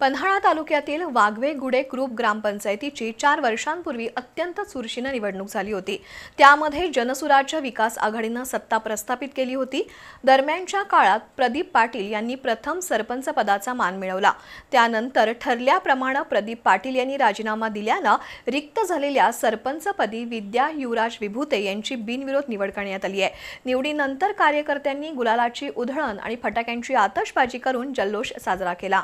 पन्हाळा तालुक्यातील वाघवे गुडे ग्रुप ग्रामपंचायतीची चार वर्षांपूर्वी अत्यंत चुरशीनं निवडणूक झाली होती. त्यामध्ये जनसुराज्य विकास आघाडीनं सत्ता प्रस्थापित केली होती. दरम्यानच्या काळात प्रदीप पाटील यांनी प्रथम सरपंच पदाचा मान मिळवला. त्यानंतर ठरल्याप्रमाणे प्रदीप पाटील यांनी राजीनामा दिल्यानं रिक्त झालेल्या सरपंचपदी विद्या युवराज विभूते यांची बिनविरोध निवड करण्यात आली आहे. निवडीनंतर कार्यकर्त्यांनी गुलालाची उधळण आणि फटाक्यांची आतषबाजी करून जल्लोष साजरा केला.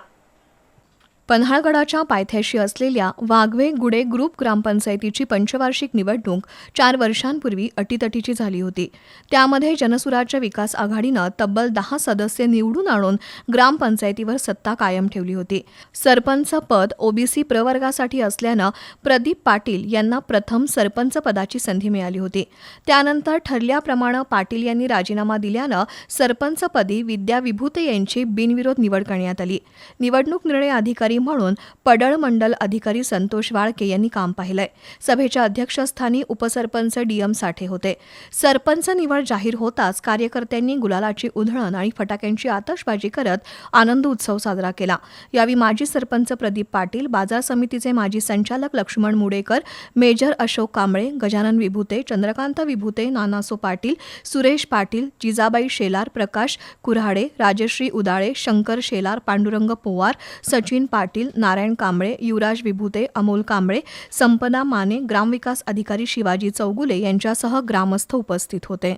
पन्हाळगडाच्या पायथ्याशी असलेल्या वाघवे गुडे ग्रुप ग्रामपंचायतीची पंचवार्षिक निवडणूक चार वर्षांपूर्वी अटीतटीची झाली होती. त्यामध्ये जनसुराज्य विकास आघाडीनं तब्बल दहा सदस्य निवडून आणून ग्रामपंचायतीवर सत्ता कायम ठेवली होती. सरपंच पद ओबीसी प्रवर्गासाठी असल्यानं प्रदीप पाटील यांना प्रथम सरपंच पदाची संधी मिळाली होती. त्यानंतर ठरल्याप्रमाणे पाटील यांनी राजीनामा दिल्यानं सरपंचपदी विद्या विभूते यांची बिनविरोध निवड करण्यात आली. निवडणूक निर्णय अधिकारी म्हणून पडळ मंडल अधिकारी संतोष वाळके यांनी काम पाहिलंय. सभेच्या अध्यक्षस्थानी उपसरपंच डी एम साठे होते. सरपंच निवड जाहीर होताच कार्यकर्त्यांनी गुलालाची उधळण आणि फटाक्यांची आतषबाजी करत आनंद उत्सव साजरा केला. यावेळी माजी सरपंच प्रदीप पाटील बाजार समितीचे माजी संचालक लक्ष्मण मुडेकर मेजर अशोक कांबळे गजानन विभूते चंद्रकांत विभूते नानासो पाटील सुरेश पाटील जिजाबाई शेलार प्रकाश कुऱ्हाडे राजश्री उदाळे शंकर शेलार पांडुरंग पोवार सचिन पाटील पाटील नारायण कांबळे युवराज विभूते अमोल कांबळे संपदा माने ग्रामविकास अधिकारी शिवाजी चौगुले यांच्यासह ग्रामस्थ उपस्थित होते.